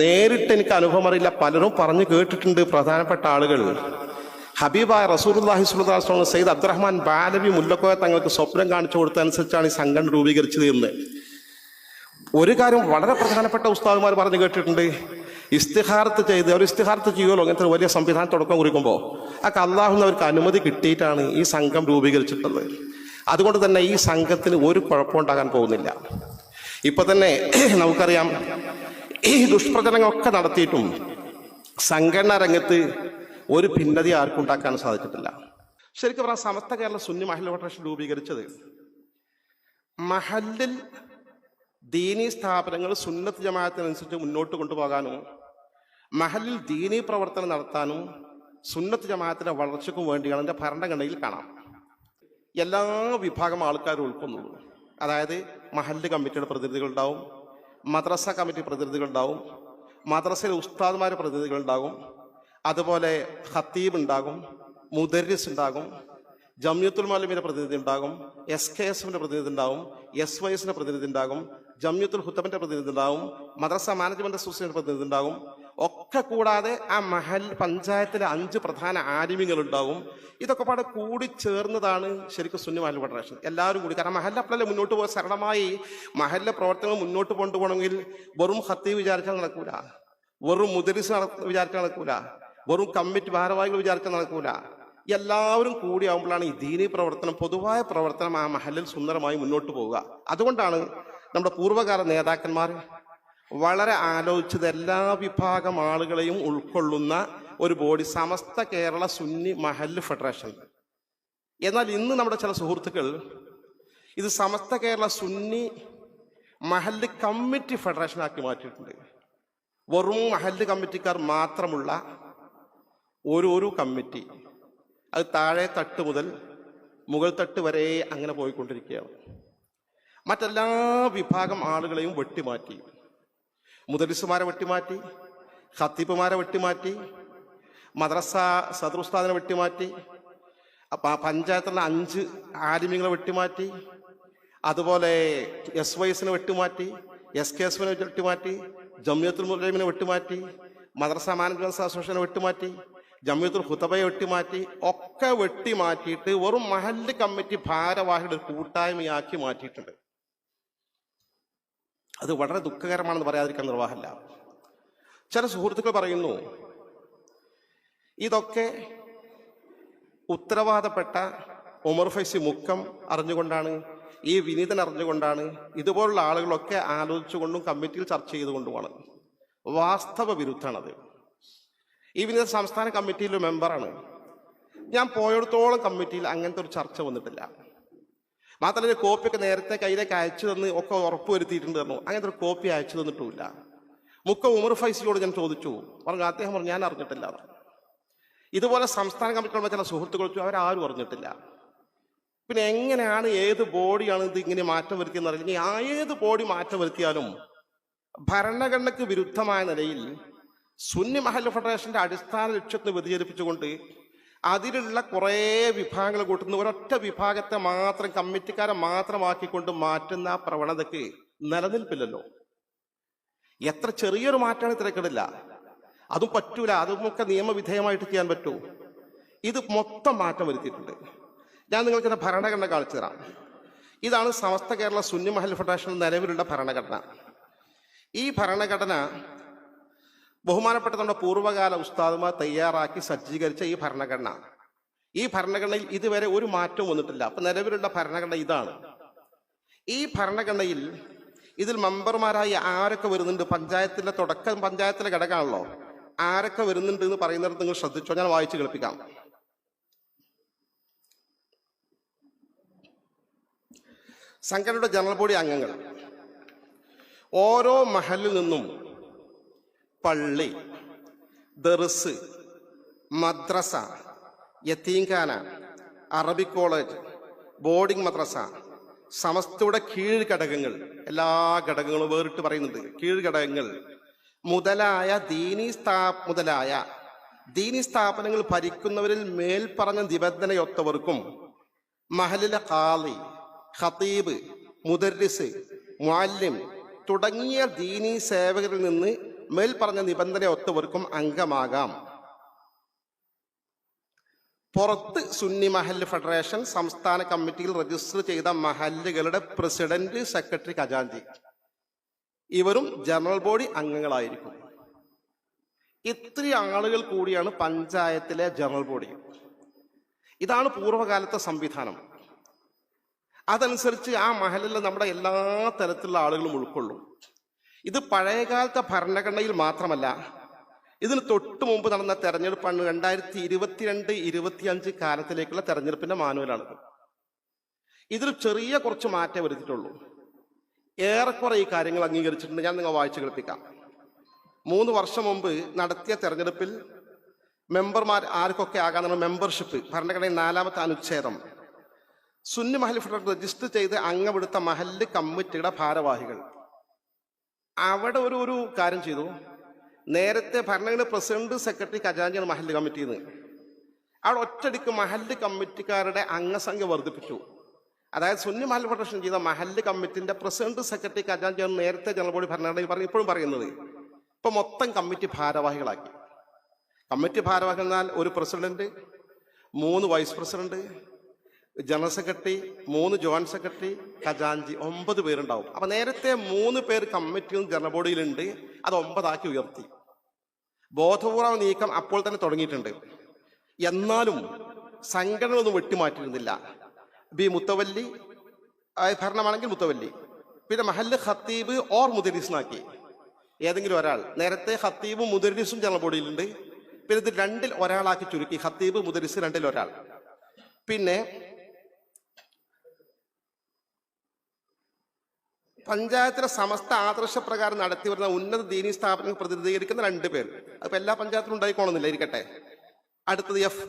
നേരിട്ട് എനിക്ക് അനുഭവം അറിയില്ല. പലരും പറഞ്ഞു കേട്ടിട്ടുണ്ട് പ്രധാനപ്പെട്ട ആളുകൾ. ഹബീബായ റസൂർല്ലാഹി സുല്ലാസ്ലാം സയ്യിദ് അബ്ദുറഹ്മാൻ ബാലവി മുല്ലക്കോയ തങ്ങൾക്ക് സ്വപ്നം കാണിച്ചു കൊടുത്തതനുസരിച്ചാണ് ഈ സംഘടന രൂപീകരിച്ചത് എന്ന്. ഒരു കാര്യം വളരെ പ്രധാനപ്പെട്ട ഉസ്താദുമാർ പറഞ്ഞു കേട്ടിട്ടുണ്ട്. ഇസ്തിഹാരത്ത് ചെയ്ത് അവർ ഇസ്തിഹാരത്ത് ചെയ്യുമല്ലോ അങ്ങനത്തെ വലിയ സംവിധാനം തുടക്കം കുറിക്കുമ്പോൾ ആ അള്ളാഹുന്ന് അവർക്ക് അനുമതി കിട്ടിയിട്ടാണ് ഈ സംഘം രൂപീകരിച്ചിട്ടുള്ളത്. അതുകൊണ്ട് തന്നെ ഈ സംഘത്തിന് ഒരു കുഴപ്പമുണ്ടാകാൻ പോകുന്നില്ല. ഇപ്പൊ തന്നെ നമുക്കറിയാം ഈ ദുഷ്പ്രചരണങ്ങളൊക്കെ നടത്തിയിട്ടും സംഘടനാ രംഗത്ത് ഒരു ഭിന്നത ആർക്കും ഉണ്ടാക്കാൻ സാധിച്ചിട്ടില്ല. ശരിക്കും പറഞ്ഞാൽ സമസ്ത കേരള സുന്നി മഹൽ ഫെഡറേഷൻ രൂപീകരിച്ചത് മഹല്ലിൽ ദീനി സ്ഥാപനങ്ങൾ സുന്നത്ത് ജമാഅത്തിനനുസരിച്ച് മുന്നോട്ട് കൊണ്ടുപോകാനും മഹലിൽ ദീനി പ്രവർത്തനം നടത്താനും സുന്നത്ത് ജമാഅത്തിന്റെ വളർച്ചയ്ക്കും വേണ്ടിയാണ് എന്റെ ഭരണഘടനയിൽ കാണാം. എല്ലാ വിഭാഗം ആൾക്കാരും ഉൾക്കൊള്ളുന്നു അതായത് മഹല്ല് കമ്മിറ്റിയുടെ പ്രതിനിധികൾ ഉണ്ടാവും മദ്രസ കമ്മിറ്റി പ്രതിനിധികളുണ്ടാവും. മദ്രസയിലെ ഉസ്താദ്മാരെ പ്രതിനിധികളുണ്ടാകും. അതുപോലെ ഖത്തീബ് ഉണ്ടാകും മുദരിസ് ഉണ്ടാകും ജമ്യത്തുൽ മാലിമിന്റെ പ്രതിനിധി ഉണ്ടാകും എസ് കെ എസ് എഫിന്റെ പ്രതിനിധി ഉണ്ടാകും എസ് വൈ എസിന്റെ പ്രതിനിധി ഉണ്ടാകും ജമ്യത്തുൽ ഹുത്തബിന്റെ പ്രതിനിധി ഉണ്ടാവും മദ്രസ മാനേജ്മെന്റ് അസോസിയേഷൻ പ്രതിനിധി ഉണ്ടാകും ഒക്കെ കൂടാതെ ആ മഹൽ പഞ്ചായത്തിലെ അഞ്ച് പ്രധാന ആലിമ്യങ്ങൾ ഉണ്ടാവും ഇതൊക്കെ പാടെ കൂടി ചേർന്നതാണ് ശരിക്കും സുന്നി മഹൽ ഫെഡറേഷൻ. എല്ലാവരും കൂടി. കാരണം മഹല്ല അപ്പോഴല്ലേ മുന്നോട്ട് പോകാൻ സരളമായി മഹലിലെ പ്രവർത്തനങ്ങൾ മുന്നോട്ട് കൊണ്ടുപോകണമെങ്കിൽ വെറും ഹത്തി വിചാരിച്ചാൽ നടക്കൂല. വെറും മുദരിസ് വിചാരിച്ചാൽ നടക്കൂല. വെറും കമ്മിറ്റി ഭാരവാഹികൾ വിചാരിച്ചാൽ നടക്കൂല. എല്ലാവരും കൂടിയാവുമ്പോഴാണ് ഈ ദീനി പ്രവർത്തനം പൊതുവായ പ്രവർത്തനം ആ മഹലിൽ സുന്ദരമായി മുന്നോട്ട് പോവുക. അതുകൊണ്ടാണ് നമ്മുടെ പൂർവകാല നേതാക്കന്മാർ വളരെ ആലോചിച്ചത് എല്ലാ വിഭാഗം ആളുകളെയും ഉൾക്കൊള്ളുന്ന ഒരു ബോഡി സമസ്ത കേരള സുന്നി മഹല്ല് ഫെഡറേഷൻ. എന്നാൽ ഇന്ന് നമ്മുടെ ചില സുഹൃത്തുക്കൾ ഇത് സമസ്ത കേരള സുന്നി മഹല്ല് കമ്മിറ്റി ഫെഡറേഷൻ ആക്കി മാറ്റിയിട്ടുണ്ട്. വെറും മഹല്ല് കമ്മിറ്റിക്കാർ മാത്രമുള്ള ഒരു കമ്മിറ്റി. അത് താഴെ തട്ട് മുതൽ മുകൾ തട്ട് വരെ അങ്ങനെ പോയിക്കൊണ്ടിരിക്കുകയാണ്. മറ്റെല്ലാ വിഭാഗം ആളുകളെയും വെട്ടിമാറ്റി. മുദരിസുമാരെ വെട്ടിമാറ്റി ഖത്തീപ്പുമാരെ വെട്ടിമാറ്റി മദ്രസ സദറുസ്താദിനെ വെട്ടിമാറ്റി പഞ്ചായത്തുള്ള അഞ്ച് ആലിമ്യങ്ങളെ വെട്ടിമാറ്റി അതുപോലെ എസ് വൈ എസിനെ വെട്ടിമാറ്റി എസ് കെ എസിനെ വെട്ടിമാറ്റി ജമ്യത്തുൽ മുലൈമിനെ വെട്ടിമാറ്റി മദ്രസ മാനേജ്മെന്റ് അസോസിയേഷനെ വെട്ടിമാറ്റി ജമ്യത്തുൽ ഹുത്തബയെ വെട്ടിമാറ്റി ഒക്കെ വെട്ടിമാറ്റിയിട്ട് വെറും മഹല്ല് കമ്മിറ്റി ഭാരവാഹിയുടെ കൂട്ടായ്മയാക്കി മാറ്റിയിട്ടുണ്ട്. അത് വളരെ ദുഃഖകരമാണെന്ന് പറയാതിരിക്കാൻ നിർവാഹമല്ല. ചില സുഹൃത്തുക്കൾ പറയുന്നു ഇതൊക്കെ ഉത്തരവാദപ്പെട്ട ഉമർ ഫൈസി മുക്കം അറിഞ്ഞുകൊണ്ടാണ് ഈ വിനീതൻ അറിഞ്ഞുകൊണ്ടാണ് ഇതുപോലുള്ള ആളുകളൊക്കെ ആലോചിച്ചുകൊണ്ടും കമ്മിറ്റിയിൽ ചർച്ച ചെയ്തുകൊണ്ടുമാണ്. വാസ്തവ വിരുദ്ധാണത് ഈ വിനീത സംസ്ഥാന കമ്മിറ്റിയിലെ മെമ്പറാണ്. ഞാൻ പോയിടത്തോളം കമ്മിറ്റിയിൽ അങ്ങനത്തെ ഒരു ചർച്ച വന്നിട്ടില്ല. മാത്രമല്ല കോപ്പിയൊക്കെ നേരത്തെ കയ്യിലേക്ക് അയച്ചു തന്ന് ഒക്കെ ഉറപ്പ് വരുത്തിയിട്ടുണ്ട് പറഞ്ഞു. അങ്ങനത്തെ ഒരു കോപ്പി അയച്ചു തന്നിട്ടുമില്ല. മുക്ക ഉമർ ഫൈസിയോട് ഞാൻ ചോദിച്ചു. പറഞ്ഞു അദ്ദേഹം പറഞ്ഞു ഞാൻ അറിഞ്ഞിട്ടില്ല ഇതുപോലെ സംസ്ഥാന കമ്മിറ്റിയുള്ള ചില സുഹൃത്തുക്കൾ അവരാരും അറിഞ്ഞിട്ടില്ല. പിന്നെ എങ്ങനെയാണ് ഏത് ബോഡിയാണ് ഇത് ഇങ്ങനെ മാറ്റം വരുത്തിയെന്ന് അറിയില്ല. ഏത് ബോഡി മാറ്റം വരുത്തിയാലും ഭരണഘടനയ്ക്ക് വിരുദ്ധമായ നിലയിൽ സുന്നി മഹൽ ഫെഡറേഷന്റെ അടിസ്ഥാന ലക്ഷ്യത്തിന് വ്യതിചലിപ്പിച്ചുകൊണ്ട് അതിലുള്ള കുറേ വിഭാഗങ്ങൾ കൂട്ടുന്ന. ഒരൊറ്റ വിഭാഗത്തെ മാത്രം കമ്മിറ്റിക്കാരെ മാത്രമാക്കിക്കൊണ്ട് മാറ്റുന്ന ആ പ്രവണതയ്ക്ക് നിലനിൽപ്പില്ലല്ലോ. എത്ര ചെറിയൊരു മാറ്റമാണ് തിരക്കിടില്ല. അതും പറ്റൂല. അതുമൊക്കെ നിയമവിധേയമായിട്ട് ചെയ്യാൻ പറ്റൂ. ഇത് മൊത്തം മാറ്റം വരുത്തിയിട്ടുണ്ട്. ഞാൻ നിങ്ങൾക്ക് എന്റെ ഭരണഘടന കാണിച്ചു തരാം. ഇതാണ് സമസ്ത കേരള സുന്നി മഹൽ ഫെഡറേഷൻ നിലവിലുള്ള ഭരണഘടന. ഈ ഭരണഘടന ബഹുമാനപ്പെട്ട നമ്മുടെ പൂർവകാല ഉസ്താദുമാർ തയ്യാറാക്കി സജ്ജീകരിച്ച ഈ ഭരണഘടന. ഈ ഭരണഘടനയിൽ ഇതുവരെ ഒരു മാറ്റവും വന്നിട്ടില്ല. അപ്പൊ നിലവിലുള്ള ഭരണഘടന ഇതാണ്. ഈ ഭരണഘടനയിൽ ഇതിൽ മെമ്പർമാരായി ആരൊക്കെ വരുന്നുണ്ട്? പഞ്ചായത്തിലെ തുടക്കം പഞ്ചായത്തിലെ ഘടകമാണല്ലോ. ആരൊക്കെ വരുന്നുണ്ട് എന്ന് പറയുന്നിടത്ത് നിങ്ങൾ ശ്രദ്ധിച്ചോ? ഞാൻ വായിച്ചു കേൾപ്പിക്കാം. സംഘടനയുടെ ജനറൽ ബോഡി അംഗങ്ങൾ. ഓരോ മഹലിൽ നിന്നും പള്ളി ദർസ് മദ്രസ യത്തീംഖാന അറബി കോളേജ് ബോർഡിംഗ് മദ്രസ സമസ്തയുടെ കീഴ് ഘടകങ്ങൾ എല്ലാ ഘടകങ്ങളും വേറിട്ട് പറയുന്നുണ്ട്. കീഴ് ഘടകങ്ങൾ മുതലായ ദീനി സ്ഥാ മുതലായ ദീനി സ്ഥാപനങ്ങൾ ഭരിക്കുന്നവരിൽ മേൽപ്പറഞ്ഞ നിബന്ധനയൊത്തവർക്കും മഹലിലെ ഖാലി ഖത്തീബ് മുദർരിസ് മുഅല്ലിം തുടങ്ങിയ ദീനി സേവകരിൽ നിന്ന് മേൽ പറഞ്ഞ നിബന്ധന ഒത്തവർക്കും അംഗമാകാം. പുറത്ത് സുന്നി മഹല്ല് ഫെഡറേഷൻ സംസ്ഥാന കമ്മിറ്റിയിൽ രജിസ്റ്റർ ചെയ്ത മഹല്ലുകളുടെ പ്രസിഡന്റ് സെക്രട്ടറി ഖജാൻജി. ഇവരും ജനറൽ ബോഡി അംഗങ്ങളായിരിക്കും. ഇത്ര ആളുകൾ കൂടിയാണ് പഞ്ചായത്തിലെ ജനറൽ ബോഡി. ഇതാണ് പൂർവകാലത്തെ സംവിധാനം. അതനുസരിച്ച് ആ മഹലിൽ നമ്മുടെ എല്ലാ തരത്തിലുള്ള ആളുകളും ഉൾക്കൊള്ളും. ഇത് പഴയകാലത്തെ ഭരണഘടനയിൽ മാത്രമല്ല ഇതിന് തൊട്ട് മുമ്പ് നടന്ന തെരഞ്ഞെടുപ്പാണ് രണ്ടായിരത്തി ഇരുപത്തിരണ്ട് ഇരുപത്തിയഞ്ച് കാലത്തിലേക്കുള്ള തെരഞ്ഞെടുപ്പിന്റെ മാനുവലാണിത്. ഇതിൽ ചെറിയ കുറച്ച് മാറ്റം വരുത്തിയിട്ടുള്ളൂ. ഏറെക്കുറെ ഈ കാര്യങ്ങൾ അംഗീകരിച്ചിട്ടുണ്ട്. ഞാൻ നിങ്ങൾ വായിച്ചു കേൾപ്പിക്കാം. മൂന്ന് വർഷം മുമ്പ് നടത്തിയ തെരഞ്ഞെടുപ്പിൽ മെമ്പർമാർ ആർക്കൊക്കെ ആകാന്നുള്ള മെമ്പർഷിപ്പ് ഭരണഘടനയിൽ നാലാമത്തെ അനുച്ഛേദം. സുന്നി മഹൽ ഫെഡറേഷൻ രജിസ്റ്റർ ചെയ്ത് അംഗമെടുത്ത മഹല്ല് കമ്മിറ്റിയുടെ ഭാരവാഹികൾ. അവിടെ ഒരു ഒരു കാര്യം ചെയ്തു. നേരത്തെ ഭരണഘടന പ്രസിഡന്റ് സെക്രട്ടറി ഖജാൻജിയാണ് മഹല്ല് കമ്മിറ്റിയിൽ നിന്ന് അവിടെ ഒറ്റടിക്ക് മഹല്ല് കമ്മിറ്റിക്കാരുടെ അംഗസംഖ്യ വർദ്ധിപ്പിച്ചു. അതായത് സുന്നി മഹൽ ഫെഡറേഷൻ ചെയ്ത മഹല്ല് കമ്മിറ്റിന്റെ പ്രസിഡന്റ് സെക്രട്ടറി ഖജാൻജിയാണ് നേരത്തെ ജനറൽ ബോഡി ഭരണഘടനയിൽ പറഞ്ഞു ഇപ്പോഴും പറയുന്നത്. ഇപ്പൊ മൊത്തം കമ്മിറ്റി ഭാരവാഹികളാക്കി. കമ്മിറ്റി ഭാരവാഹികൾ എന്നാൽ ഒരു പ്രസിഡന്റ് മൂന്ന് വൈസ് പ്രസിഡന്റ് ജനറൽ സെക്രട്ടറി മൂന്ന് ജോയിന്റ് സെക്രട്ടറി ഖജാൻജി ഒമ്പത് പേരുണ്ടാവും. അപ്പൊ നേരത്തെ മൂന്ന് പേർ കമ്മിറ്റിയും ജനറൽ ബോഡിയിലുണ്ട് അത് ഒമ്പതാക്കി ഉയർത്തി. ബോധപൂർവ നീക്കം അപ്പോൾ തന്നെ തുടങ്ങിയിട്ടുണ്ട്. എന്നാലും സംഘടനകളൊന്നും വെട്ടിമാറ്റിയിരുന്നില്ല. ബി മുത്തവല്ലി ഭരണമാണെങ്കിൽ മുത്തവല്ലി. പിന്നെ മഹല്ല് ഖത്തീബ് ഓർ മുദരീസിനാക്കി. ഏതെങ്കിലും ഒരാൾ. നേരത്തെ ഖത്തീബും മുദരീസും ജനറൽ ബോഡിയിലുണ്ട്. പിന്നെ ഇത് രണ്ടിൽ ഒരാളാക്കി ചുരുക്കി. ഖത്തീബ് മുദരീസ് രണ്ടിൽ ഒരാൾ. പിന്നെ പഞ്ചായത്തിലെ സമസ്ത ആദർശപ്രകാരം നടത്തി വരുന്ന ഉന്നത ദീനീ സ്ഥാപനങ്ങൾ പ്രതിനിധീകരിക്കുന്ന രണ്ട് പേർ അപ്പൊ എല്ലാ പഞ്ചായത്തിലും ഉണ്ടായിക്കോണമെന്നില്ല ഇരിക്കട്ടെ. അടുത്തത് എഫ്.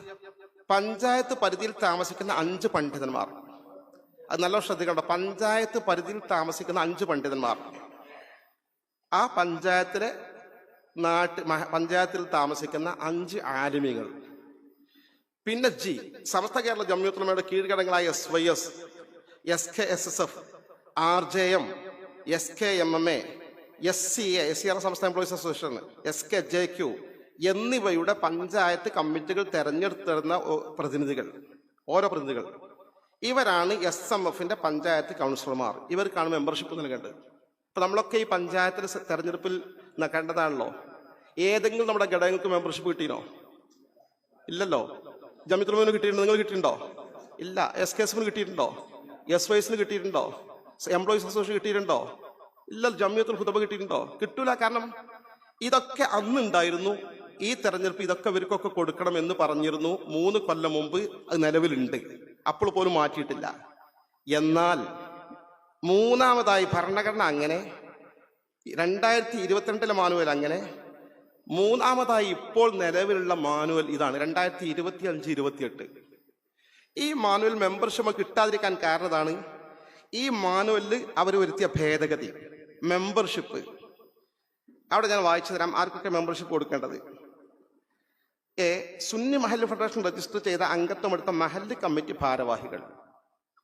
പഞ്ചായത്ത് പരിധിയിൽ താമസിക്കുന്ന അഞ്ച് പണ്ഡിതന്മാർ. അത് നല്ല ശ്രദ്ധിക്കണം പഞ്ചായത്ത് പരിധിയിൽ താമസിക്കുന്ന അഞ്ച് പണ്ഡിതന്മാർ. ആ പഞ്ചായത്തിലെ നാട്ട് പഞ്ചായത്തിൽ താമസിക്കുന്ന അഞ്ച് ആലിമികൾ. പിന്നെ ജി. സമസ്ത കേരള ജമ്മിയത്തുലമയുടെ കീഴ്ഘടകങ്ങളായ S Y S S K S S F R J M S K M M A S C A S C R സംസ്ഥാന employees association S K J Q panchayat panchayat കമ്മിറ്റികൾ തെരഞ്ഞെടുത്തിരുന്ന പ്രതിനിധികൾ ഓരോ പ്രതിനിധികൾ. ഇവരാണ് എസ് എം എഫിന്റെ പഞ്ചായത്ത് കൗൺസിലർമാർ. ഇവർക്കാണ് membership നൽകേണ്ടത് ഇപ്പൊ നമ്മളൊക്കെ ഈ പഞ്ചായത്തിൽ തെരഞ്ഞെടുപ്പിൽ കണ്ടതാണല്ലോ ഏതെങ്കിലും നമ്മുടെ ഘടകങ്ങൾക്ക് മെമ്പർഷിപ്പ് കിട്ടിയോ ഇല്ലല്ലോ. ജമിത്രമോന് കിട്ടിയിട്ടുണ്ടോ? നിങ്ങൾ കിട്ടിയിട്ടുണ്ടോ? ഇല്ല. എസ് കെ എസ് എഫിന് കിട്ടിയിട്ടുണ്ടോ? എസ് വൈസിന് കിട്ടിയിട്ടുണ്ടോ? എംപ്ലോയീസ് അസോസിയേഷൻ കിട്ടിയിട്ടുണ്ടോ? ഇല്ല ജമിയത്തുൽ ഹുദബ കിട്ടിയിട്ടുണ്ടോ? കിട്ടൂല കാരണം ഇതൊക്കെ അന്നുണ്ടായിരുന്നു ഈ തെരഞ്ഞെടുപ്പ് ഇതൊക്കെ ഇവർക്കൊക്കെ കൊടുക്കണം എന്ന് പറഞ്ഞിരുന്നു. മൂന്ന് കൊല്ലം മുമ്പ് അത് നിലവിലുണ്ട്. അപ്പോൾ പോലും മാറ്റിയിട്ടില്ല. എന്നാൽ മൂന്നാമതായി ഭരണഘടന അങ്ങനെ രണ്ടായിരത്തി ഇരുപത്തിരണ്ടിലെ മാനുവൽ അങ്ങനെ മൂന്നാമതായി ഇപ്പോൾ നിലവിലുള്ള മാനുവൽ ഇതാണ് രണ്ടായിരത്തി ഇരുപത്തി അഞ്ച് ഇരുപത്തിയെട്ട്. ഈ മാനുവൽ മെമ്പർഷിപ്പ് കിട്ടാതിരിക്കാൻ കാരണം ഇതാണ് ഈ മാനുവലിൽ അവർ വരുത്തിയ ഭേദഗതി മെമ്പർഷിപ്പ് അവിടെ ഞാൻ വായിച്ചു തരാം ആർക്കൊക്കെ മെമ്പർഷിപ്പ് കൊടുക്കേണ്ടത്. എ സുന്നി മഹല്ല് ഫെഡറേഷൻ രജിസ്റ്റർ ചെയ്ത അംഗത്വമെടുത്ത മഹല്ല് കമ്മിറ്റി ഭാരവാഹികൾ.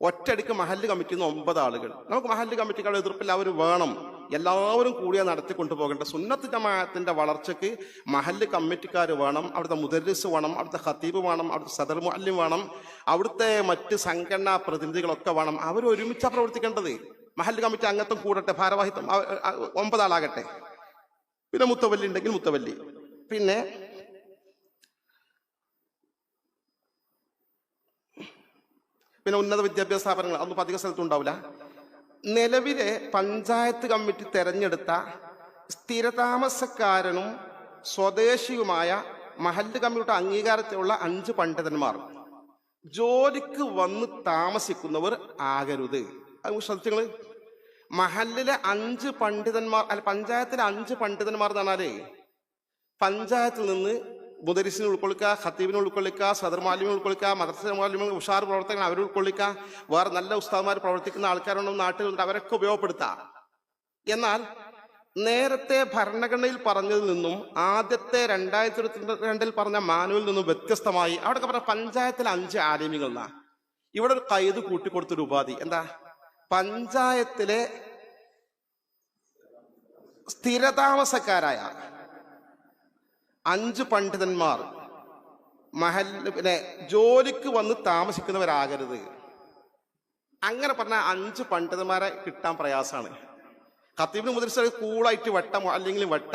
ഒറ്റയടിക്ക് മഹല്ല് കമ്മിറ്റിന്ന് ഒമ്പത് ആളുകൾ. നമുക്ക് മഹല്ല് കമ്മിറ്റിക്കാരുടെ എതിർപ്പില്ല അവർ വേണം. എല്ലാവരും കൂടിയ നടത്തി കൊണ്ടുപോകേണ്ട സുന്നത്ത് ജമാഅത്തിന്റെ വളർച്ചയ്ക്ക് മഹല്ല് കമ്മിറ്റിക്കാർ വേണം അവിടുത്തെ മുദരിസ് വേണം അവിടുത്തെ ഖത്തീബ് വേണം അവിടുത്തെ സദർ മുഅല്ലിം വേണം അവിടുത്തെ മറ്റ് സംഘടനാ പ്രതിനിധികളൊക്കെ വേണം. അവർ ഒരുമിച്ചാ പ്രവർത്തിക്കേണ്ടത്. മഹല്ല് കമ്മിറ്റി അംഗത്വം കൂടട്ടെ ഭാരവാഹിത്വം ഒമ്പതാളാകട്ടെ. പിന്നെ മുത്തവല്ലി ഉണ്ടെങ്കിൽ മുത്തവല്ലി. പിന്നെ പിന്നെ ഉന്നത വിദ്യാഭ്യാസ സ്ഥാപനങ്ങൾ അതൊന്നും അധിക സ്ഥലത്തും ഉണ്ടാവില്ല നിലവിലെ പഞ്ചായത്ത് കമ്മിറ്റി തെരഞ്ഞെടുത്ത സ്ഥിരതാമസക്കാരനും സ്വദേശിയുമായ മഹല്ല് കമ്മിറ്റിയുടെ അംഗീകാരത്തിലുള്ള അഞ്ച് പണ്ഡിതന്മാർ. ജോലിക്ക് വന്ന് താമസിക്കുന്നവർ ആകരുത്. അത് ശ്രദ്ധിച്ചങ്ങൾ മഹല്ലിലെ അഞ്ച് പണ്ഡിതന്മാർ അല്ല പഞ്ചായത്തിലെ അഞ്ച് പണ്ഡിതന്മാർ എന്ന് പറഞ്ഞാലേ പഞ്ചായത്തിൽ നിന്ന് മുദരിസിനെ ഉൾക്കൊള്ളിക്കുക ഖത്തീബിനെ ഉൾക്കൊള്ളിക്കുക സദർ മാലിമിനെ ഉൾക്കൊള്ളിക്കുക മദ്രസ മാലിമിനെ ഉഷാർ പ്രവർത്തകൻ അവരെ ഉൾക്കൊള്ളിക്കുക. വേറെ നല്ല ഉസ്താദ്മാർ പ്രവർത്തിക്കുന്ന ആൾക്കാരുണ്ടെന്ന് നാട്ടിലുണ്ട് അവരൊക്കെ ഉപയോഗപ്പെടുത്താം. എന്നാൽ നേരത്തെ ഭരണഘടനയിൽ പറഞ്ഞതിൽ നിന്നും ആദ്യത്തെ രണ്ടായിരത്തി ഇരുപത്തി രണ്ടിൽ പറഞ്ഞ മാനുവിൽ നിന്നും വ്യത്യസ്തമായി അവിടെ പറഞ്ഞ പഞ്ചായത്തിലെ അഞ്ച് ആലിമികൾ എന്നാ ഇവിടെ ഒരു കൈത് കൂട്ടിക്കൊടുത്തൊരു ഉപാധി. എന്താ? പഞ്ചായത്തിലെ സ്ഥിരതാമസക്കാരായ അഞ്ച് പണ്ഡിതന്മാർ മഹൽ പിന്നെ ജോലിക്ക് വന്ന് താമസിക്കുന്നവരാകരുത്. അങ്ങനെ പറഞ്ഞ അഞ്ച് പണ്ഡിതന്മാരെ കിട്ടാൻ പ്രയാസമാണ് ഖത്തീബിന് മുദ്രസ് കൂളായിട്ട് വെട്ട അല്ലെങ്കിൽ വെട്ട.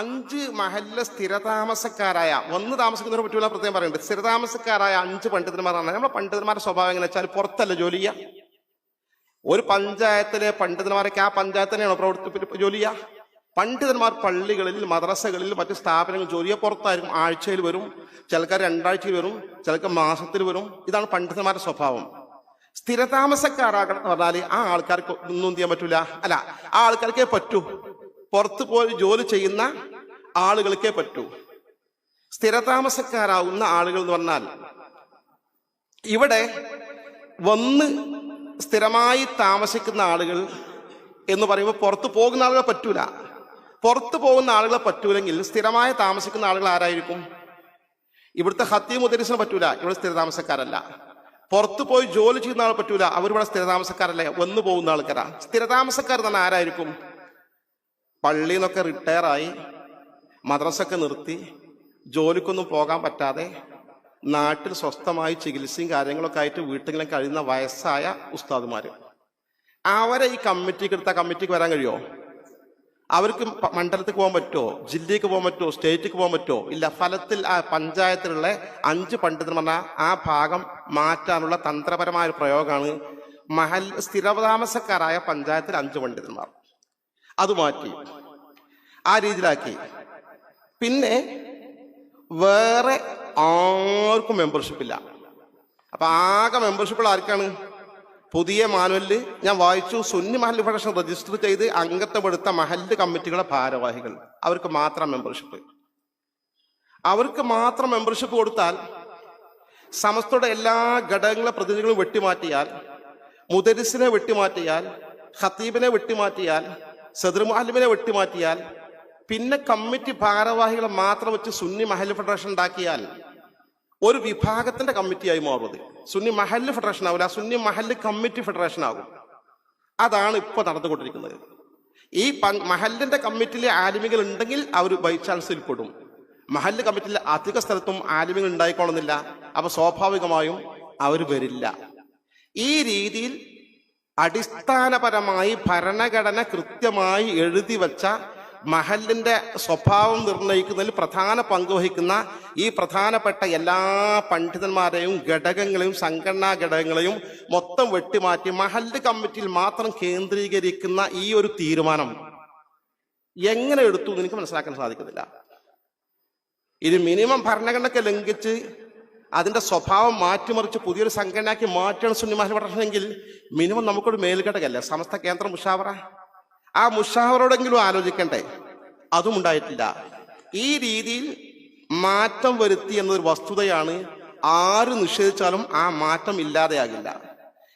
അഞ്ച് മഹല്ല സ്ഥിരതാമസക്കാരായ ഒന്ന് താമസിക്കുന്നവരെ പറ്റൂല പ്രത്യേകം പറയുന്നുണ്ട് സ്ഥിരതാമസക്കാരായ അഞ്ച് പണ്ഡിതന്മാരാണ്. നമ്മളെ പണ്ഡിതന്മാരുടെ സ്വഭാവം എങ്ങനെ വെച്ചാൽ പുറത്തല്ല ജോലി ചെയ്യുക. ഒരു പഞ്ചായത്തിലെ പണ്ഡിതന്മാരൊക്കെ ആ പഞ്ചായത്തിനെയാണോ പ്രവർത്തിപ്പിച്ച് പ്രവർത്തി ജോലി ചെയ്യുക? പണ്ഡിതന്മാർ പള്ളികളിൽ മദ്രസകളിൽ മറ്റ് സ്ഥാപനങ്ങൾ ജോലിയെ പുറത്തായിരിക്കും. ആഴ്ചയിൽ വരും ചിലക്കാർ രണ്ടാഴ്ചയിൽ വരും ചിലക്ക് മാസത്തിൽ വരും. ഇതാണ് പണ്ഡിതന്മാരുടെ സ്വഭാവം. സ്ഥിരതാമസക്കാരാകണം എന്ന് പറഞ്ഞാൽ ആ ആൾക്കാർക്ക് ഒന്നും ചെയ്യാൻ പറ്റൂല? അല്ല ആ ആൾക്കാർക്കേ പറ്റൂ. പുറത്ത് പോയി ജോലി ചെയ്യുന്ന ആളുകൾക്കേ പറ്റൂ. സ്ഥിരതാമസക്കാരാവുന്ന ആളുകൾ എന്ന് പറഞ്ഞാൽ ഇവിടെ വന്ന് സ്ഥിരമായി താമസിക്കുന്ന ആളുകൾ എന്ന് പറയുമ്പോൾ പുറത്തു പോകുന്ന ആളുകൾ പറ്റൂല. പുറത്ത് പോകുന്ന ആളുകളെ പറ്റൂലെങ്കിൽ സ്ഥിരമായി താമസിക്കുന്ന ആളുകൾ ആരായിരിക്കും? ഇവിടുത്തെ ഹത്തി മുദരിസിന് പറ്റൂല. ഇവിടെ സ്ഥിരതാമസക്കാരല്ല പുറത്തു പോയി ജോലി ചെയ്യുന്ന ആൾ പറ്റൂല. അവരിവിടെ സ്ഥിരതാമസക്കാരല്ലേ വന്നു പോകുന്ന ആൾക്കാരാ. സ്ഥിരതാമസക്കാർ തന്നെ ആരായിരിക്കും? പള്ളിയിൽ നിന്നൊക്കെ റിട്ടയറായി മദ്രസൊക്കെ നിർത്തി ജോലിക്കൊന്നും പോകാൻ പറ്റാതെ നാട്ടിൽ സ്വസ്ഥമായി ചികിത്സയും കാര്യങ്ങളൊക്കെ ആയിട്ട് വീട്ടിലും കഴിയുന്ന വയസ്സായ ഉസ്താദുമാര്. അവരെ ഈ കമ്മിറ്റിക്ക് എടുത്ത കമ്മിറ്റിക്ക് വരാൻ കഴിയുമോ അവർക്ക് മണ്ഡലത്തിൽ പോകാൻ പറ്റുമോ? ജില്ലയ്ക്ക് പോകാൻ പറ്റുമോ? സ്റ്റേറ്റിക്ക് പോകാൻ പറ്റുമോ? ഇല്ല ഫലത്തിൽ ആ പഞ്ചായത്തിലുള്ള അഞ്ച് പണ്ഡിതന്മാർ ആ ഭാഗം മാറ്റാനുള്ള തന്ത്രപരമായ ഒരു പ്രയോഗമാണ് മഹൽ സ്ഥിരതാമസക്കാരായ പഞ്ചായത്തിൽ അഞ്ച് പണ്ഡിതന്മാർ. അത് മാറ്റി ആ രീതിയിലാക്കി. പിന്നെ വേറെ ആർക്കും മെമ്പർഷിപ്പ് ഇല്ല. അപ്പൊ ആകെ മെമ്പർഷിപ്പുള്ള ആർക്കാണ്? പുതിയ മാനുവലിൽ ഞാൻ വായിച്ചു. സുന്നി മഹല്ല് ഫെഡറേഷൻ രജിസ്റ്റർ ചെയ്ത് അംഗത്വപ്പെടുത്ത മഹല്ല് കമ്മിറ്റികളെ ഭാരവാഹികൾ. അവർക്ക് മാത്രം മെമ്പർഷിപ്പ് അവർക്ക് മാത്രം മെമ്പർഷിപ്പ് കൊടുത്താൽ സമസ്തയുടെ എല്ലാ ഘടകങ്ങളെ പ്രതിനിധികളും വെട്ടിമാറ്റിയാൽ മുദരിസിനെ വെട്ടിമാറ്റിയാൽ ഖത്തീബിനെ വെട്ടിമാറ്റിയാൽ സദർ മുഹല്ലിമിനെ വെട്ടിമാറ്റിയാൽ പിന്നെ കമ്മിറ്റി ഭാരവാഹികളെ മാത്രം വെച്ച് സുന്നി മഹൽ ഫെഡറേഷൻ ഉണ്ടാക്കിയാൽ ഒരു വിഭാഗത്തിന്റെ കമ്മിറ്റിയായി മാറുന്നത്. സുന്നി മഹല്ല് ഫെഡറേഷൻ ആവില്ല സുന്നി മഹല്ല് കമ്മിറ്റി ഫെഡറേഷൻ ആകും. അതാണ് ഇപ്പൊ നടന്നുകൊണ്ടിരിക്കുന്നത്. ഈ മഹല്ലിന്റെ കമ്മിറ്റിയിലെ ആലിമികൾ ഉണ്ടെങ്കിൽ അവർ ബൈ ചാൻസിൽ പെടും. മഹല്ല് കമ്മിറ്റിയിലെ അധിക സ്ഥലത്തും ആലിമികൾ ഉണ്ടായിക്കോളുന്നില്ല അപ്പൊ സ്വാഭാവികമായും അവർ വരില്ല. ഈ രീതിയിൽ അടിസ്ഥാനപരമായി ഭരണഘടന കൃത്യമായി എഴുതി വച്ച മഹലിന്റെ സ്വഭാവം നിർണയിക്കുന്നതിൽ പ്രധാന പങ്ക് വഹിക്കുന്ന ഈ പ്രധാനപ്പെട്ട എല്ലാ പണ്ഡിതന്മാരെയും ഘടകങ്ങളെയും സംഘടനാ ഘടകങ്ങളെയും മൊത്തം വെട്ടിമാറ്റി മഹല്ല് കമ്മിറ്റിയിൽ മാത്രം കേന്ദ്രീകരിക്കുന്ന ഈ ഒരു തീരുമാനം എങ്ങനെ എടുത്തു എന്ന് എനിക്ക് മനസ്സിലാക്കാൻ സാധിക്കുന്നില്ല. ഇത് മിനിമം ഭരണഘടനയ്ക്ക് ലംഘിച്ച് അതിന്റെ സ്വഭാവം മാറ്റിമറിച്ച് പുതിയൊരു സംഘടനയാക്കി മാറ്റണം സുന്നി മഹൽ പഠനമെങ്കിൽ മിനിമം നമുക്കൊരു മേൽഘടകല്ലേ? സമസ്ത കേന്ദ്ര മുഷാവറ ആ മുഷാവറോടെങ്കിലും ആലോചിക്കണ്ടേ? അതും ഉണ്ടായിട്ടില്ല. ഈ രീതിയിൽ മാറ്റം വരുത്തി എന്നൊരു വസ്തുതയാണ് ആര് നിഷേധിച്ചാലും ആ മാറ്റം ഇല്ലാതെയാകില്ല.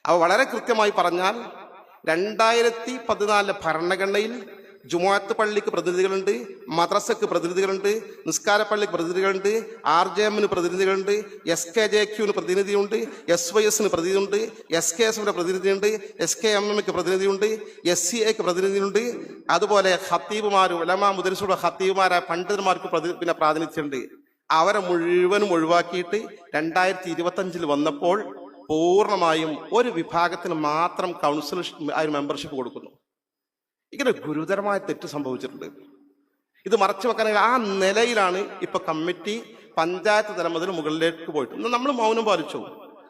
അവ വളരെ കൃത്യമായി പറഞ്ഞാൽ രണ്ടായിരത്തി പതിനാലിലെ ഭരണഘടനയിൽ ജുമാഅത്ത് പള്ളിക്ക് പ്രതിനിധികളുണ്ട് മദ്രസക്ക് പ്രതിനിധികളുണ്ട് നിസ്കാര പള്ളിക്ക് പ്രതിനിധികളുണ്ട് ആർ ജെ എമ്മിന് പ്രതിനിധികളുണ്ട് എസ് കെ ജെ ക്യുവിന് പ്രതിനിധിയുണ്ട് എസ് വൈ എസിന് പ്രതിനിധിയുണ്ട് എസ് കെ എസിന് പ്രതിനിധിയുണ്ട് എസ് കെ എം എമ്മിക്ക് പ്രതിനിധിയുണ്ട് എസ് സി എക്ക് പ്രതിനിധിയുണ്ട്. അതുപോലെ ഹത്തീബുമാരും ഉലമ മുദരിസുള്ള ഹത്തീബുമാരായ പണ്ഡിതന്മാർക്ക് പിന്നെ പ്രാതിനിധ്യമുണ്ട്. അവരെ മുഴുവനും ഒഴിവാക്കിയിട്ട് രണ്ടായിരത്തി ഇരുപത്തഞ്ചിൽ വന്നപ്പോൾ പൂർണമായും ഒരു വിഭാഗത്തിന് മാത്രം കൗൺസിൽ മെമ്പർഷിപ്പ് കൊടുക്കുന്നു. ഇങ്ങനെ ഗുരുതരമായ തെറ്റ് സംഭവിച്ചിട്ടുണ്ട്. ഇത് മറച്ചു വെക്കാൻ ആ നിലയിലാണ് ഇപ്പൊ കമ്മിറ്റി പഞ്ചായത്ത് തലം മുതൽ മുകളിലേക്ക് പോയിട്ട്. നമ്മൾ മൗനം പാലിച്ചു.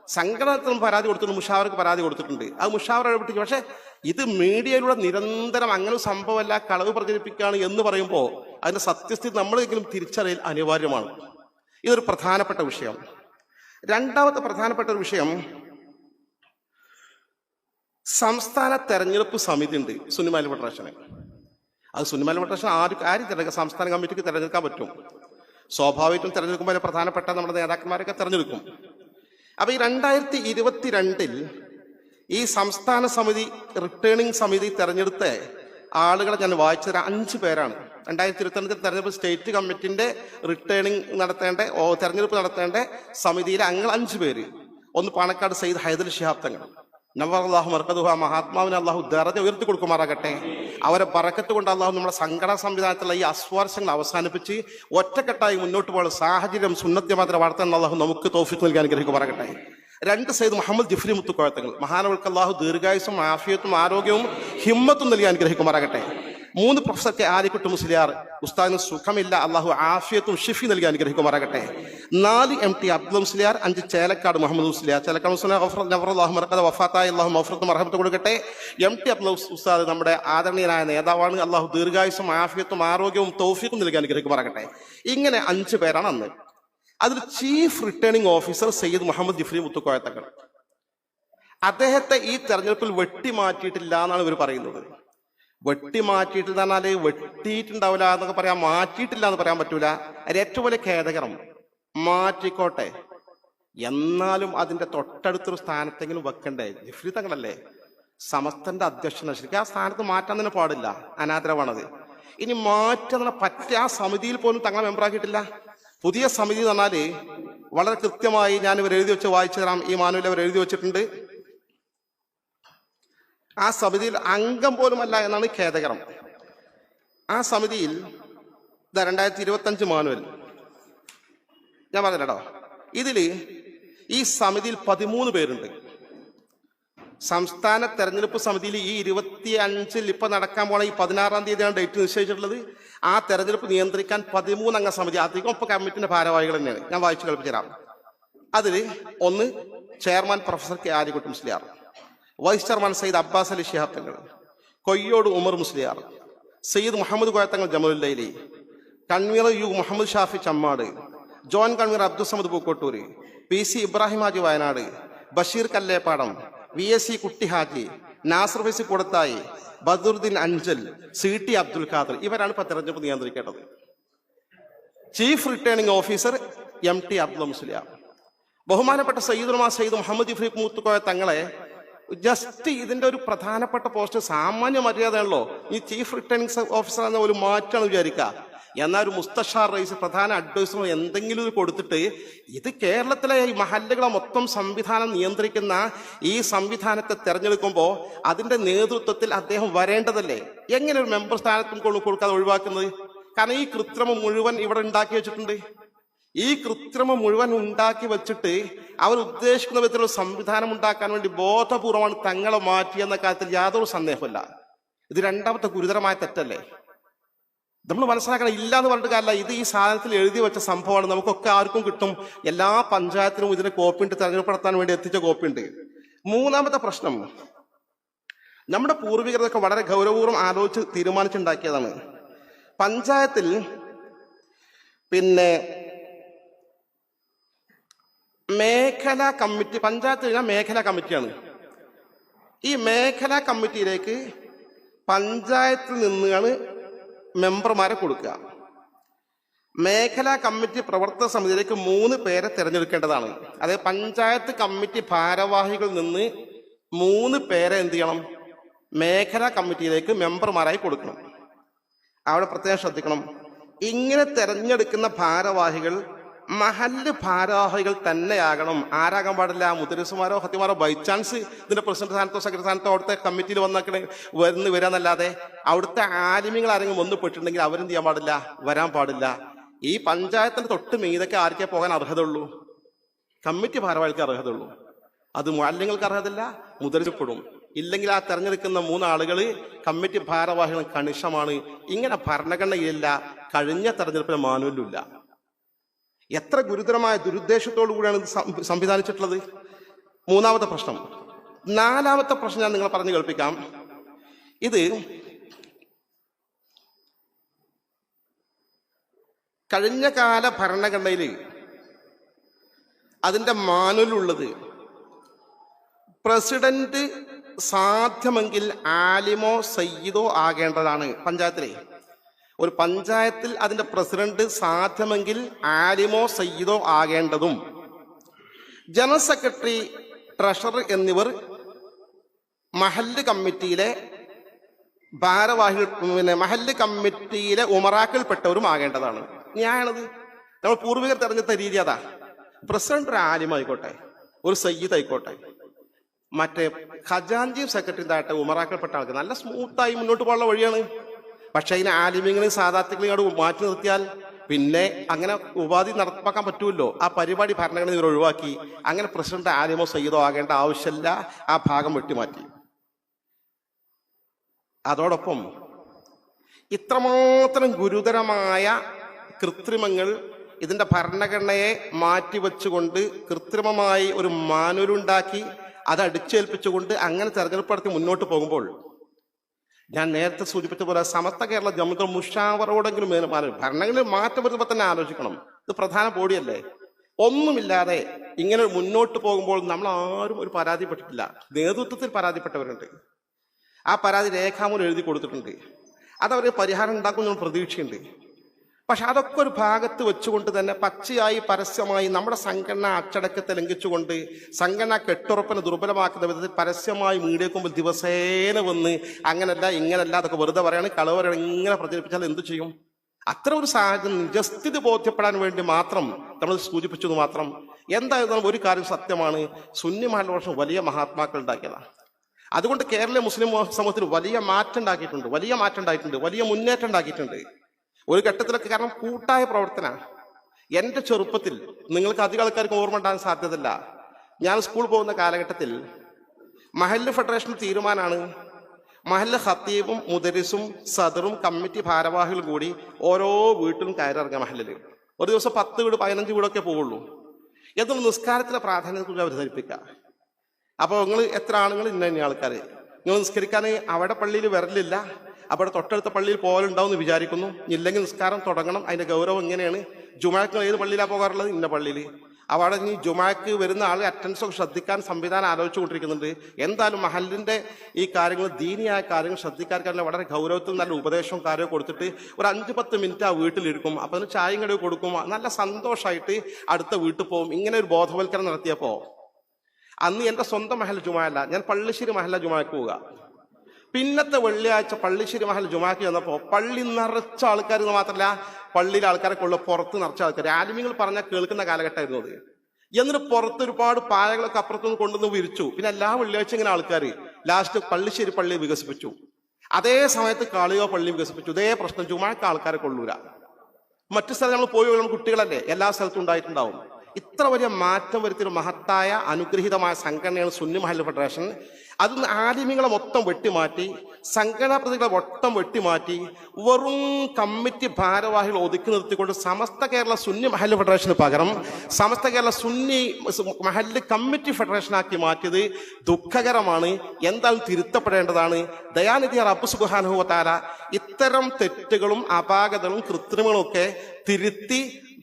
സംഘടനത്തിനും പരാതി കൊടുത്തിട്ടുണ്ട് മുഷാവർക്ക് പരാതി കൊടുത്തിട്ടുണ്ട്. അത് മുഷാവർ ഇടപെട്ടിരിക്കും പക്ഷെ ഇത് മീഡിയയിലൂടെ നിരന്തരം അങ്ങനെ സംഭവമല്ല കളവ് പ്രചരിപ്പിക്കുകയാണ് എന്ന് പറയുമ്പോൾ അതിന്റെ സത്യസ്ഥിതി നമ്മളെങ്കിലും തിരിച്ചറിയൽ അനിവാര്യമാണ്. ഇതൊരു പ്രധാനപ്പെട്ട വിഷയം. രണ്ടാമത്തെ പ്രധാനപ്പെട്ട ഒരു വിഷയം സംസ്ഥാന തെരഞ്ഞെടുപ്പ് സമിതി ഉണ്ട് സുനിമാലി ഫെഡറേഷന് അത് സുനിമാലി ഫെഡറേഷൻ ആര് ആര് തിരഞ്ഞെടുക്കാം സംസ്ഥാന കമ്മിറ്റിക്ക് തിരഞ്ഞെടുക്കാൻ പറ്റും? സ്വാഭാവികമായിട്ടും തിരഞ്ഞെടുക്കുമ്പോൾ പ്രധാനപ്പെട്ട നമ്മുടെ നേതാക്കന്മാരൊക്കെ തിരഞ്ഞെടുക്കും. അപ്പൊ ഈ രണ്ടായിരത്തി ഇരുപത്തിരണ്ടിൽ ഈ സംസ്ഥാന സമിതി റിട്ടേണിംഗ് സമിതി തെരഞ്ഞെടുത്ത ആളുകളെ ഞാൻ വായിച്ചത് അഞ്ച് പേരാണ്. രണ്ടായിരത്തി ഇരുപത്തിരണ്ടിൽ തെരഞ്ഞെടുപ്പ് സ്റ്റേറ്റ് കമ്മിറ്റിന്റെ റിട്ടേണിംഗ് നടത്തേണ്ട തിരഞ്ഞെടുപ്പ് നടത്തേണ്ട സമിതിയിലെ അംഗങ്ങൾ അഞ്ച് പേര്. ഒന്ന് പാണക്കാട് സയ്യിദ് ഹൈദർ ശിഹാബ് തങ്ങൾ. നവർ അള്ളാഹു മർക്കതുഹ മഹാത്മാവിനെ അള്ളാഹു ദറജ ഉയർത്തി കൊടുക്കുമാറാകട്ടെ. അവരെ പറക്കത്ത് കൊണ്ട് അള്ളാഹു നമ്മുടെ സംഘടന സംവിധാനത്തിലുള്ള ഈ അസ്വാർശങ്ങൾ അവസാനിപ്പിച്ച് ഒറ്റക്കെട്ടായി മുന്നോട്ട് പോകുന്ന സാഹചര്യം സുന്നത്തെ മാത്രം വളർത്താൻ അള്ളാഹു നമുക്ക് തോഫിക്ക് നൽകി അനുഗ്രഹിക്കുമാറാകട്ടെ. രണ്ട് സൈദ് മുഹമ്മദ് ജിഫ്രി മുത്തുക്കോഴത്തങ്ങൾ മഹാനവൾക്ക് അള്ളാഹു ദീർഘായുസും ആഫിയത്തും ആരോഗ്യവും ഹിമ്മത്തും നൽകി അനുഗ്രഹിക്കുമാറാകട്ടെ. മൂന്ന് പ്രൊഫസർ കെ ആലിക്കുട്ട് മുസ്ലിയാർ ഉസ്താദിന് സുഖമില്ല അള്ളാഹു ആഫിയത്തും ഷിഫി നൽകി അനുഗ്രഹിക്കുമാറാകട്ടെ. നാല് എം ടി അബ്ദുൽ മുസ്ലിയാർ അഞ്ച് ചേലക്കാട് മുഹമ്മദ് മുസ്ലിയാർ. ചേലക്കാട് മുസ്ലിയാർ വഫാത്തായി. അള്ളാഹു മഫറത്തും അർഹമത്ത് കൊടുക്കട്ടെ. എം ടി അബ്ദുൽ ഉസ്താദ് നമ്മുടെ ആദരണീയനായ നേതാവാണ്. അള്ളാഹു ദീർഘായുസും ആഫിയത്തും ആരോഗ്യവും തൗഫീഖും നൽകി അനുഗ്രഹിക്കുമാറാകട്ടെ. ഇങ്ങനെ അഞ്ച് പേരാണ് അന്ന്. അതിൽ chief returning officer Sayyid Muhammad Jifri മുത്തുക്കോയത്തക്കൾ അദ്ദേഹത്തെ ഈ തെരഞ്ഞെടുപ്പിൽ വെട്ടിമാറ്റിയിട്ടില്ല എന്നാണ് ഇവർ പറയുന്നത്. വെട്ടി മാറ്റിയിട്ടില്ല എന്നാൽ വെട്ടിയിട്ടുണ്ടാവില്ല എന്നൊക്കെ പറയാം മാറ്റിയിട്ടില്ല എന്ന് പറയാൻ പറ്റൂല. അത് ഏറ്റവും വലിയ ഖേദകരം മാറ്റിക്കോട്ടെ. എന്നാലും അതിന്റെ തൊട്ടടുത്തൊരു സ്ഥാനത്തെങ്കിലും വെക്കണ്ടേ? ജിഫ്രി തങ്ങളല്ലേ സമസ്തന്റെ അധ്യക്ഷൻ ശരിക്കും ആ സ്ഥാനത്ത് മാറ്റാൻ തന്നെ പാടില്ല അനാദരവാണത്. ഇനി മാറ്റുന്ന പറ്റ ആ സമിതിയിൽ പോലും തങ്ങളെ മെമ്പറാക്കിയിട്ടില്ല പുതിയ സമിതി എന്ന് പറഞ്ഞാൽ വളരെ കൃത്യമായി ഞാൻ ഇവർ എഴുതി വെച്ച് വായിച്ചു തരാം ഈ മാനുവൽ അവർ എഴുതി വെച്ചിട്ടുണ്ട്. ആ സമിതിയിൽ അംഗം പോലുമല്ല എന്നാണ് ഖേദകരം. ആ സമിതിയിൽ രണ്ടായിരത്തി ഇരുപത്തി അഞ്ച് മാനുവൽ. ഞാൻ പറഞ്ഞോ ഇതിൽ ഈ സമിതിയിൽ പതിമൂന്ന് പേരുണ്ട്. സംസ്ഥാന തെരഞ്ഞെടുപ്പ് സമിതിയിൽ ഈ ഇരുപത്തി അഞ്ചിൽ ഇപ്പൊ നടക്കാൻ പോണ ഈ പതിനാറാം തീയതിയാണ് ഡേറ്റ് നിശ്ചയിച്ചിട്ടുള്ളത്. ആ തെരഞ്ഞെടുപ്പ് നിയന്ത്രിക്കാൻ പതിമൂന്ന് അംഗ സമിതി അധികം ഇപ്പൊ കമ്മിറ്റിന്റെ ഭാരവാഹികൾ തന്നെയാണ്. ഞാൻ വായിച്ചു കേൾപ്പിച്ചു തരാം അതിൽ ഒന്ന് chairman professor K Aryakutty Musliyar vice chairman Sayyid Abbas Ali Shihab Thangal Koyyode Umar Musliyar Sayyid Muhammad Koya Thangal Jamalullaili convener U Muhammad Shafi Chemmad joint convener Abdul Samad Pookkottur P C Ibrahim Haji Wayanad Basheer Kallepadam V S C Kutty Haji Nasar Faizy Koodathai Badaruddin Anchal C T Abdul Khader ഇവരാണ് ഇപ്പൊ തെരഞ്ഞെടുപ്പ് നിയന്ത്രിക്കേണ്ടത്. Chief returning officer M T Abdul Musliyar. ബഹുമാനപ്പെട്ട സയ്യിദുമാ സയ്യിദ് മുഹമ്മദ് ഇഫ്രീഖ് മൂത്തുക്കോയ തങ്ങളെ just ഇതിന്റെ ഒരു പ്രധാനപ്പെട്ട post സാമാന്യ മര്യാദയാണല്ലോ. ഈ ചീഫ് റിട്ടേണിംഗ് ഓഫീസർ എന്ന ഒരു മാറ്റാണ് വിചാരിക്കുക എന്നാൽ ഒരു മുസ്തഷാർ റൈസ് പ്രധാന അഡ്വൈസർ എന്തെങ്കിലും ഇത് കൊടുത്തിട്ട് ഇത് കേരളത്തിലെ ഈ മഹല്ലുകളെ മൊത്തം സംവിധാനം നിയന്ത്രിക്കുന്ന ഈ സംവിധാനത്തെ തെരഞ്ഞെടുക്കുമ്പോൾ അതിന്റെ നേതൃത്വത്തിൽ അദ്ദേഹം വരേണ്ടതല്ലേ? എങ്ങനെ ഒരു മെമ്പർ സ്ഥാനത്തും കൊടുക്കാതെ ഒഴിവാക്കുന്നത്? കാരണം ഈ കൃത്രിമം മുഴുവൻ ഇവിടെ ഉണ്ടാക്കി വെച്ചിട്ടുണ്ട്. ഈ കൃത്രിമം മുഴുവൻ ഉണ്ടാക്കി വെച്ചിട്ട് അവർ ഉദ്ദേശിക്കുന്ന വിധത്തിലുള്ള സംവിധാനം ഉണ്ടാക്കാൻ വേണ്ടി ബോധപൂർവമാണ് തങ്ങളെ മാറ്റിയെന്ന കാര്യത്തിൽ യാതൊരു സന്ദേഹമില്ല ഇത് രണ്ടാമത്തെ ഗുരുതരമായ തെറ്റല്ലേ? നമ്മൾ മനസ്സിലാക്കണം ഇല്ല എന്ന് പറഞ്ഞിട്ട് കാര്യമില്ല. ഇത് ഈ സാധനത്തിൽ എഴുതി വെച്ച സംഭവമാണ്. നമുക്കൊക്കെ ആർക്കും കിട്ടും. എല്ലാ പഞ്ചായത്തിനും ഇതിന് കോപ്പിയുണ്ട് തെരഞ്ഞെടുപ്പ് വേണ്ടി എത്തിച്ച കോപ്പിയുണ്ട്. മൂന്നാമത്തെ പ്രശ്നം. നമ്മുടെ പൂർവികരൊക്കെ വളരെ ഗൗരവപൂർവം ആലോചിച്ച് തീരുമാനിച്ചുണ്ടാക്കിയതാണ്. പഞ്ചായത്തിൽ പിന്നെ മേഖല കമ്മിറ്റി പഞ്ചായത്ത് മേഖലാ കമ്മിറ്റിയാണ്. ഈ മേഖലാ കമ്മിറ്റിയിലേക്ക് പഞ്ചായത്തിൽ നിന്നാണ് മെമ്പർമാരെ കൊടുക്കുക. മേഖലാ കമ്മിറ്റി പ്രവർത്തന സമിതിയിലേക്ക് മൂന്ന് പേരെ തിരഞ്ഞെടുക്കേണ്ടതാണ്. അതായത് പഞ്ചായത്ത് കമ്മിറ്റി ഭാരവാഹികളിൽ നിന്ന് മൂന്ന് പേരെ എന്ത് ചെയ്യണം? മേഖലാ കമ്മിറ്റിയിലേക്ക് മെമ്പർമാരായി കൊടുക്കണം. അവിടെ പ്രത്യേകം ശ്രദ്ധിക്കണം. ഇങ്ങനെ തെരഞ്ഞെടുക്കുന്ന ഭാരവാഹികൾ മഹല്ല് ഭാരവാഹികൾ തന്നെയാകണം. ആരാകാൻ പാടില്ല മുദ്രസുമാരോ ഹത്തിമാരോ ബൈ ചാൻസ് ഇതിന്റെ പ്രസിഡന്റ് സ്ഥാനത്തോ സെക്രട്ടറി സ്ഥാനത്തോ അവിടുത്തെ കമ്മിറ്റിയിൽ വന്നൊക്കെ വരുന്ന വരാന്നല്ലാതെ അവിടുത്തെ ആലിമ്യങ്ങൾ ആരെങ്കിലും ഒന്ന് പെട്ടിട്ടുണ്ടെങ്കിൽ അവരെന്ത് ചെയ്യാൻ പാടില്ല? വരാൻ പാടില്ല. ഈ പഞ്ചായത്തിന്റെ തൊട്ട് മീതൊക്കെ ആർക്കേ പോകാൻ അർഹതയുള്ളൂ? കമ്മിറ്റി ഭാരവാഹികൾക്ക് അർഹതയുള്ളൂ. അത് മാലിന്യങ്ങൾക്ക് അർഹതയില്ല മുതിരപ്പെടും ഇല്ലെങ്കിൽ ആ തെരഞ്ഞെടുക്കുന്ന മൂന്നാളുകൾ കമ്മിറ്റി ഭാരവാഹികൾ കണിഷമാണ് ഇങ്ങനെ ഭരണഘടനയില്ല കഴിഞ്ഞ തെരഞ്ഞെടുപ്പിലെ മാനുവലില്ല. എത്ര ഗുരുതരമായ ദുരുദ്ദേശത്തോടു കൂടിയാണ് ഇത് സംവിധാനിച്ചിട്ടുള്ളത്? മൂന്നാമത്തെ പ്രശ്നം. നാലാമത്തെ പ്രശ്നം ഞാൻ നിങ്ങളെ പറഞ്ഞു കേൾപ്പിക്കാം. ഇത് കഴിഞ്ഞ കാല ഭരണഘടനയിൽ അതിന്റെ മാനുലുള്ളത് പ്രസിഡന്റ് സാധ്യമെങ്കിൽ ആലിമോ സയ്യിദോ ആകേണ്ടതാണ് പഞ്ചായത്തിലെ. ഒരു പഞ്ചായത്തിൽ അതിന്റെ പ്രസിഡന്റ് സാധ്യമെങ്കിൽ ആലിമോ സയ്യിദോ ആകേണ്ടതും. ജനറൽ സെക്രട്ടറി ട്രഷറർ എന്നിവർ മഹല്ല് കമ്മിറ്റിയിലെ ഭാരവാഹികൾ പിന്നെ മഹല്ല് കമ്മിറ്റിയിലെ ഉമറാക്കൽപ്പെട്ടവരും ആകേണ്ടതാണ്. ഞാനത് നമ്മൾ പൂർവികർ തെരഞ്ഞെടുത്ത രീതി അതാ. പ്രസിഡന്റ് ഒരു ആലിമായിക്കോട്ടെ ഒരു സയ്യിദ് ആയിക്കോട്ടെ. മറ്റേ ഖജാൻജി സെക്രട്ടറി ഇതായിട്ട് ഉമറാക്കൽപ്പെട്ട ആൾക്ക് നല്ല സ്മൂത്തായി മുന്നോട്ട് പോകാനുള്ള വഴിയാണ്. പക്ഷെ അതിന് ആലിമ്യങ്ങളെയും അവിടെ മാറ്റി നിർത്തിയാൽ പിന്നെ അങ്ങനെ ഉപാധി നടപ്പാക്കാൻ പറ്റുമല്ലോ ആ പരിപാടി ഭരണഘടന ഇവർ ഒഴിവാക്കി. അങ്ങനെ പ്രസിഡന്റ് ആലിമോ സയ്യിദോ ആകേണ്ട ആവശ്യമില്ല. ആ ഭാഗം വെട്ടിമാറ്റി. അതോടൊപ്പം ഇത്രമാത്രം ഗുരുതരമായ കൃത്രിമങ്ങൾ ഇതിന്റെ ഭരണഘടനയെ മാറ്റിവെച്ചുകൊണ്ട് കൃത്രിമമായി ഒരു മാനുരുണ്ടാക്കി അത് അടിച്ചേൽപ്പിച്ചുകൊണ്ട് അങ്ങനെ തെരഞ്ഞെടുപ്പ് നടത്തി മുന്നോട്ട് പോകുമ്പോൾ ഞാൻ നേരത്തെ സൂചിപ്പിച്ച പോലെ സമസ്ത കേരള ജമ്മുകൾ മുഷാവറോടെങ്കിലും ഭരണങ്ങളിൽ മാറ്റം വരുമ്പോൾ തന്നെ ആലോചിക്കണം. ഇത് പ്രധാന ബോഡിയല്ലേ? ഒന്നുമില്ലാതെ ഇങ്ങനെ മുന്നോട്ട് പോകുമ്പോൾ നമ്മൾ ആരും ഒരു പരാതിപ്പെട്ടിട്ടില്ല. നേതൃത്വത്തിൽ പരാതിപ്പെട്ടവരുണ്ട്. ആ പരാതി രേഖാമൂലം എഴുതി കൊടുത്തിട്ടുണ്ട്. അതവർ പരിഹാരം ഉണ്ടാക്കുമെന്ന് പ്രതീക്ഷയുണ്ട് പക്ഷെ അതൊക്കെ ഒരു ഭാഗത്ത് വെച്ചുകൊണ്ട് തന്നെ പച്ചയായി പരസ്യമായി നമ്മുടെ സംഘടന അച്ചടക്കത്തെ ലംഘിച്ചുകൊണ്ട് സംഘടന കെട്ടുറപ്പിനെ ദുർബലമാക്കുന്ന വിധത്തിൽ പരസ്യമായി മീഡിയക്ക് മുമ്പിൽ ദിവസേന വന്ന് അങ്ങനല്ല ഇങ്ങനല്ല അതൊക്കെ വെറുതെ പറയാണ്. കളവ് ഇങ്ങനെ പ്രചരിപ്പിച്ചാൽ എന്തു ചെയ്യും? അത്ര ഒരു സാഹചര്യം നിജസ്ഥിതി ബോധ്യപ്പെടാൻ വേണ്ടി മാത്രം നമ്മൾ സൂചിപ്പിച്ചത് മാത്രം. എന്തായിരുന്നാലും ഒരു കാര്യം സത്യമാണ് സുന്നി വലിയ മഹാത്മാക്കൾ ഉണ്ടാക്കിയതാണ് അതുകൊണ്ട് കേരള മുസ്ലിം സമൂഹത്തിൽ വലിയ മാറ്റം ഉണ്ടാക്കിയിട്ടുണ്ട് വലിയ മാറ്റം ഉണ്ടായിട്ടുണ്ട് വലിയ മുന്നേറ്റം ഉണ്ടാക്കിയിട്ടുണ്ട്. ഒരു ഘട്ടത്തിലൊക്കെ കാരണം കൂട്ടായ പ്രവർത്തനമാണ്. എന്റെ ചെറുപ്പത്തിൽ നിങ്ങൾക്ക് അധികം ആൾക്കാർക്ക് ഓർമ്മ ഉണ്ടാകാൻ സാധ്യതയില്ല. ഞാൻ സ്കൂൾ പോകുന്ന കാലഘട്ടത്തിൽ മഹല്ല് ഫെഡറേഷൻ തീരുമാനമാണ്. മഹല്ല് ഹത്തീബും മുദരിസും സദറും കമ്മിറ്റി ഭാരവാഹികളും കൂടി ഓരോ വീട്ടിലും കയറിറങ്ങുക മഹല്ലിൽ ഒരു ദിവസം പത്ത് വീട് പതിനഞ്ച് വീടൊക്കെ പോവുള്ളൂ. എന്നും നിസ്കാരത്തിലെ പ്രാധാന്യത്തെക്കുറിച്ച് അവർ ധരിപ്പിക്കുക അപ്പോൾ നിങ്ങൾ എത്ര ആളുകൾ ഇന്ന ആൾക്കാർ നിങ്ങൾ നിസ്കരിക്കാൻ അവിടെ പള്ളിയിൽ വരലില്ല? അവിടെ തൊട്ടടുത്ത പള്ളിയിൽ പോകലുണ്ടാവും എന്ന് വിചാരിക്കുന്നു. ഇല്ലെങ്കിൽ നിസ്കാരം തുടങ്ങണം. അതിന്റെ ഗൗരവം എങ്ങനെയാണ്? ജുമാക്ക് ഏത് പള്ളിയിലാണ് പോകാറുള്ളത്? ഇന്ന പള്ളിയിൽ. അവിടെ ഈ ജുമാക്ക് വരുന്ന ആൾ അറ്റൻഡൻസ് ഒക്കെ ശ്രദ്ധിക്കാൻ സംവിധാനം ആലോചിച്ചുകൊണ്ടിരിക്കുന്നുണ്ട്. എന്തായാലും മഹലിന്റെ ഈ കാര്യങ്ങൾ ദീനിയായ കാര്യങ്ങൾ ശ്രദ്ധിക്കാൻ വളരെ ഗൗരവത്തിൽ നല്ല ഉപദേശവും കാര്യവും കൊടുത്തിട്ട് ഒരു അഞ്ച് പത്ത് മിനിറ്റ് ആ വീട്ടിലിരിക്കും. അപ്പം അതിന് ചായയും കടവ് കൊടുക്കും. നല്ല സന്തോഷമായിട്ട് അടുത്ത വീട്ടിൽ പോകും. ഇങ്ങനെ ഒരു ബോധവൽക്കരണം നടത്തിയപ്പോൾ അന്ന് എന്റെ സ്വന്തം മഹൽ ജുമാല ഞാൻ പള്ളിശ്ശേരി മഹല ജുമാക്ക് പോവുക. പിന്നത്തെ വെള്ളിയാഴ്ച പള്ളിശ്ശേരി മഹൽ ജുമാക്ക് വന്നപ്പോൾ പള്ളി നിറച്ച ആൾക്കാർ എന്ന് മാത്രമല്ല പള്ളിയിലെ ആൾക്കാരെ കൊള്ള പുറത്ത് നിറച്ച ആൾക്കാർ ആലിമ്യങ്ങൾ പറഞ്ഞാൽ കേൾക്കുന്ന കാലഘട്ടമായിരുന്നു അത്. എന്നിട്ട് പുറത്ത് ഒരുപാട് പായകളൊക്കെ അപ്പുറത്തുനിന്ന് കൊണ്ടുവന്ന് വിരിച്ചു. പിന്നെ എല്ലാ വെള്ളിയാഴ്ച ഇങ്ങനെ ആൾക്കാർ ലാസ്റ്റ് പള്ളിശ്ശേരി പള്ളി വികസിപ്പിച്ചു. അതേ സമയത്ത് കാളിയോ പള്ളി വികസിപ്പിച്ചു. ഇതേ പ്രശ്നം ജുമാക്ക് ആൾക്കാരെ കൊള്ളൂല മറ്റു സ്ഥലങ്ങൾ പോയി വരുന്ന കുട്ടികളല്ലേ എല്ലാ സ്ഥലത്തും ഉണ്ടായിട്ടുണ്ടാവും. ഇത്ര വലിയ മാറ്റം വരുത്തിയൊരു മഹത്തായ അനുഗ്രഹീതമായ സംഘടനയാണ് സുന്നി മഹൽ ഫെഡറേഷൻ. അത് ആലിമ്യങ്ങളെ മൊത്തം വെട്ടിമാറ്റി സംഘടനാ പ്രതികളെ മൊത്തം വെട്ടിമാറ്റി വെറും കമ്മിറ്റി ഭാരവാഹികൾ ഒതുക്കി നിർത്തിക്കൊണ്ട് സമസ്ത കേരള സുന്നി മഹൽ ഫെഡറേഷന് പകരം സമസ്ത കേരള സുന്നി മഹൽ കമ്മിറ്റി ഫെഡറേഷനാക്കി മാറ്റിയത് ദുഃഖകരമാണ്. എന്തായാലും തിരുത്തപ്പെടേണ്ടതാണ്. ദയാനിധി റബ്ബ് സുഖാനുഭവത്താര ഇത്തരം തെറ്റുകളും അപാകതകളും കൃത്രിമങ്ങളും ഒക്കെ തിരുത്തി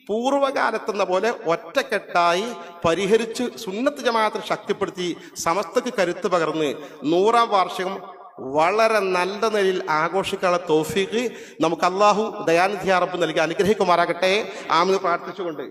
പൂർവകാലത്തെന്ന പോലെ ഒറ്റക്കെട്ടായി പരിഹരിച്ച് സുന്നത്ത് ജമാഅത്തിന് ശക്തിപ്പെടുത്തി സമസ്തക്ക് കരുത്ത് പകർന്ന് നൂറാം വാർഷികം വളരെ നല്ല നിലയിൽ ആഘോഷിക്കാനുള്ള തോഫീക്ക് നമുക്ക് അള്ളാഹു ദയാനിധി അറബ് നൽകി അനുഗ്രഹിക്കുമാറാകട്ടെ. ആമെന്ന് പ്രാർത്ഥിച്ചുകൊണ്ട്